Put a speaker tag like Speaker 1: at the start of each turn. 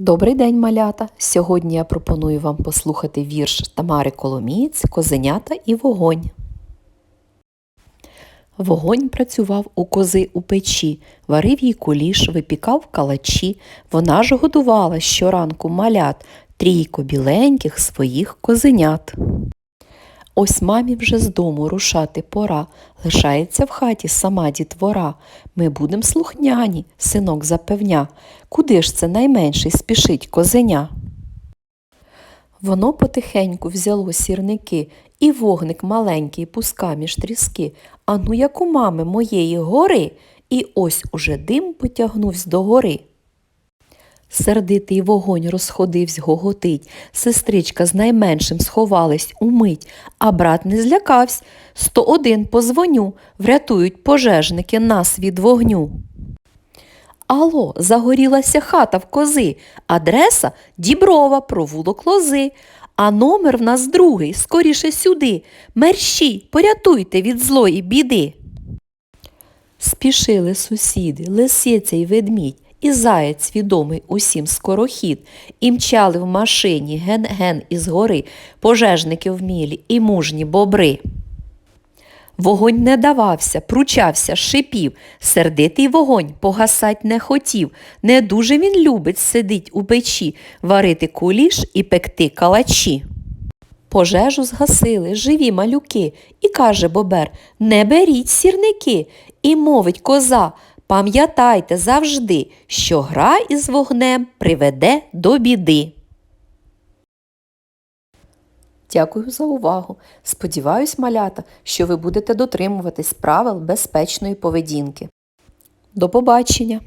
Speaker 1: Добрий день, малята! Сьогодні я пропоную вам послухати вірш Тамари Коломієць Козенята і вогонь. Вогонь працював у кози у печі, варив їй куліш, випікав калачі. Вона ж годувала щоранку малят, трійко біленьких своїх козенят. Ось мамі вже з дому рушати пора, лишається в хаті сама дітвора. Ми будем слухняні, синок запевня. Куди ж це найменший спішить козеня? Воно потихеньку взяло сірники, і вогник маленький пуска між тріски. А ну як у мами моєї гори, і ось уже дим потягнувсь до гори. Сердитий вогонь розходивсь гоготить, сестричка з найменшим сховались умить, а брат не злякавсь. Сто один позвоню, врятують пожежники нас від вогню. Алло, загорілася хата в кози, адреса Діброва, провулок лози. А номер в нас другий, скоріше сюди. Мерщій, порятуйте від злої біди. Спішили сусіди, лисиця й ведмідь, і заєць відомий усім скорохід, і мчали в машині ген-ген із гори, пожежники вмілі і мужні бобри. Вогонь не давався, пручався, шипів, сердитий вогонь погасать не хотів. Не дуже він любить сидить у печі, варити куліш і пекти калачі. Пожежу згасили живі малюки, і каже бобер Не беріть сірники. І мовить коза Пам'ятайте завжди, що гра із вогнем приведе до біди. Дякую за увагу. Сподіваюсь, малята, що ви будете дотримуватись правил безпечної поведінки. До побачення!